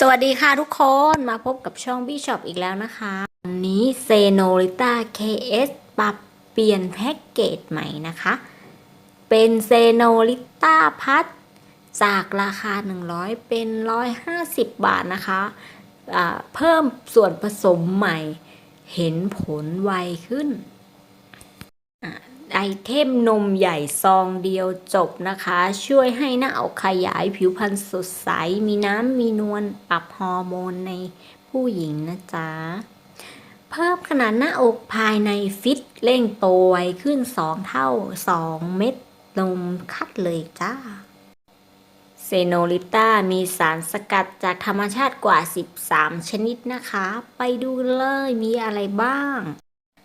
สวัสดีค่ะทุกคนมาพบกับช่องบี้ช็อปอีกแล้วนะคะวันนี้เซโนริต้า KS ปรับเปลี่ยนแพ็กเกจใหม่นะคะ เป็นเซโนริต้าพัดจากราคา 100 เป็น 150 บาทนะคะอ่าเพิ่มส่วนผสมใหม่ เห็นผลไวขึ้น ไอเทมนมใหญ่ซองเดียวจบนะคะ ช่วยให้หน้าอกขยายผิวพรรณสดใส มีน้ำมีนวลปรับฮอร์โมนในผู้หญิงนะจ๊ะ เพิ่มขนาดหน้าอกภายในฟิตเร่งโตไวขึ้น 2 เท่า 2 เม็ดนมคัดเลยจ้าเซโนลิต้ามีสารสกัดจากธรรมชาติกว่า 13 ชนิดนะคะ ไปดูเลยมีอะไรบ้าง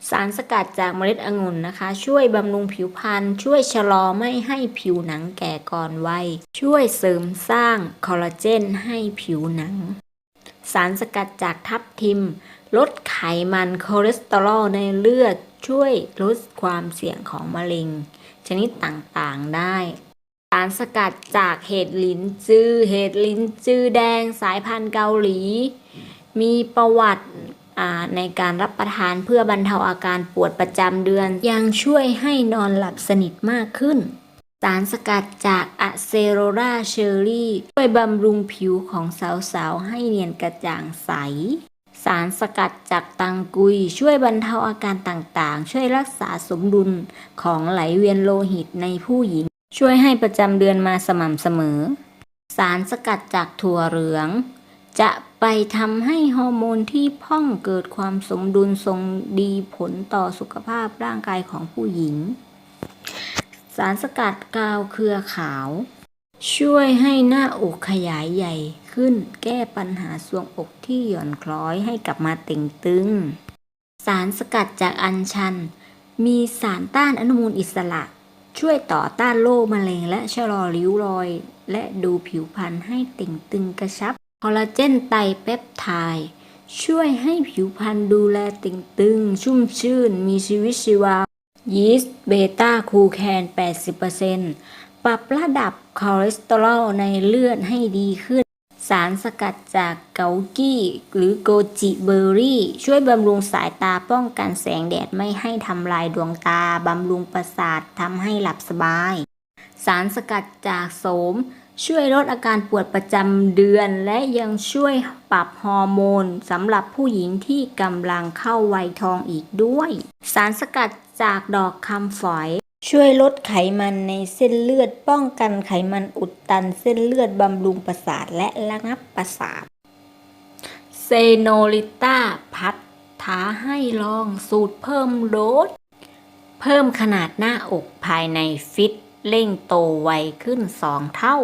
สารสกัดจากเมล็ดองุ่นนะคะ ช่วยบำรุงผิวพรรณช่วยชะลอไม่ให้ผิวหนังแก่ก่อนวัย ช่วยเสริมสร้างคอลลาเจนให้ผิวหนัง สารสกัดจากทับทิม ลดไขมันคอเลสเตอรอลในเลือด ช่วยลดความเสี่ยงของมะเร็ง ชนิดต่างๆได้ สารสกัดจากเห็ดลิ้นจือเห็ดลิ้นจือแดงสายพันธุ์เกาหลี มีประวัติ ในการรับประทานเพื่อบรรเทาอาการปวดประจำเดือน ยังช่วยให้นอนหลับสนิทมากขึ้น สารสกัดจากอะเซโรราเชอรี่ช่วยบำรุงผิวของสาวๆ ให้เนียนกระจ่างใส สารสกัดจากตังกุยช่วยบรรเทาอาการต่างๆ ช่วยรักษาสมดุลของไหลเวียนโลหิตในผู้หญิง ช่วยให้ประจำเดือนมาสม่ำเสมอ สารสกัดจากถั่วเหลือง จะ ไปทำให้ฮอร์โมนที่พ่องเกิดความสมดุลทรงดีผลต่อสุขภาพร่างกายของผู้หญิง สารสกัดกาวเครือขาว ช่วยให้หน้าอกขยายใหญ่ขึ้น แก้ปัญหาทรวงอกที่หย่อนคล้อยให้กลับมาเต่งตึง สารสกัดจากอัญชัน มีสารต้านอนุมูลอิสระ ช่วยต่อต้านโรคมะเร็งและชะลอริ้วรอย และดูผิวพรรณให้เต่งตึงกระชับ คอลลาเจนไตเปปไทด์ช่วยให้ผิวพรรณดูแลต่งตึง ชุ่มชื่น มีชีวิตชีวา ยีสต์เบต้าคูแคน 80%ปรับระดับคอเลสเตอรอลในเลือดให้ดีขึ้น สารสกัดจากเกากี้ หรือโกจิเบอร์รี่ ช่วยบำรุงสายตาป้องกันแสงแดดไม่ให้ทำลายดวงตา บำรุงประสาททำให้หลับสบาย สารสกัดจากโสม ช่วยลดอาการปวดประจำเดือน และยังช่วยปรับฮอร์โมนสำหรับผู้หญิงที่กำลังเข้าวัยทองอีกด้วย สารสกัดจากดอกคำฝอย ช่วยลดไขมันในเส้นเลือดป้องกันไขมันอุดตันเส้นเลือดบำรุงประสาทและระงับประสาทเซโนลิต้าพัดท้าให้ลองสูตรเพิ่มโดสเพิ่มขนาดหน้าอกภายในฟิต เร่งโตไวขึ้น2เท่า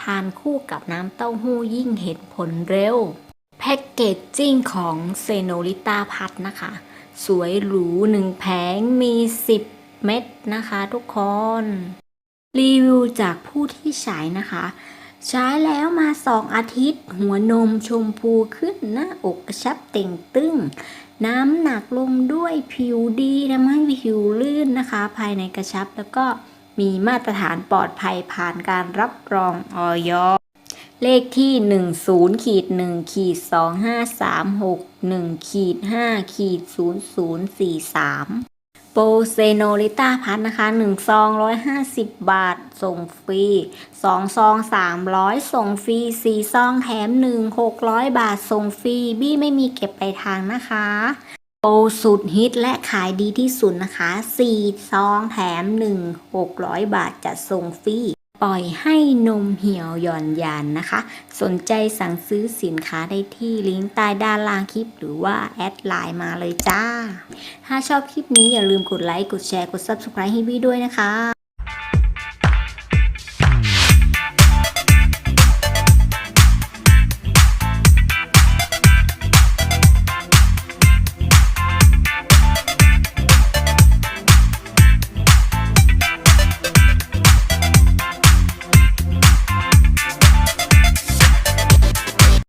ทานคู่กับน้ำเต้าหู้ยิ่งเห็นผลเร็ว แพ็กเกจจิ้งของเซโนลิต้าพัดนะคะ สวยหรูหนึ่งแผงมี 10 เม็ดนะคะทุกคน รีวิวจากผู้ที่ใช้นะคะ ใช้แล้วมา2องอาทิตย์ หัวนมชมพูขึ้นหน้าอกกระชับเต่งตึงน้ำหนักลงด้วยผิวดีทำให้ผิวลื่นนะคะ ภายในกระชับแล้วก็ มีมาตรฐานปลอดภัยผ่านการรับรองออยเลขที่ 10ขีด1ขีด2536 1ขีด5ขีด0043 โปเซโนลิต้าพัทนะคะ 1 ซอง 150 บาท ส่งฟรี 2 ซอง 300 ส่งฟรี 4 ซองแถม 1 600 บาท ส่งฟรี บี้ไม่มีเก็บไปลายทางนะคะ โปรสุดฮิตและขายดีที่สุดนะคะ4ซองแถม 1 600 บาทจะส่งฟรี ปล่อยให้นมเหี่ยวหย่อนยานนะคะ สนใจสั่งซื้อสินค้าได้ที่ลิงก์ใต้ด้านล่างคลิป หรือว่าแอดไลน์มาเลยจ้า ถ้าชอบคลิปนี้อย่าลืมกดไลค์ กดแชร์ กด Subscribe ให้พี่ด้วยนะคะ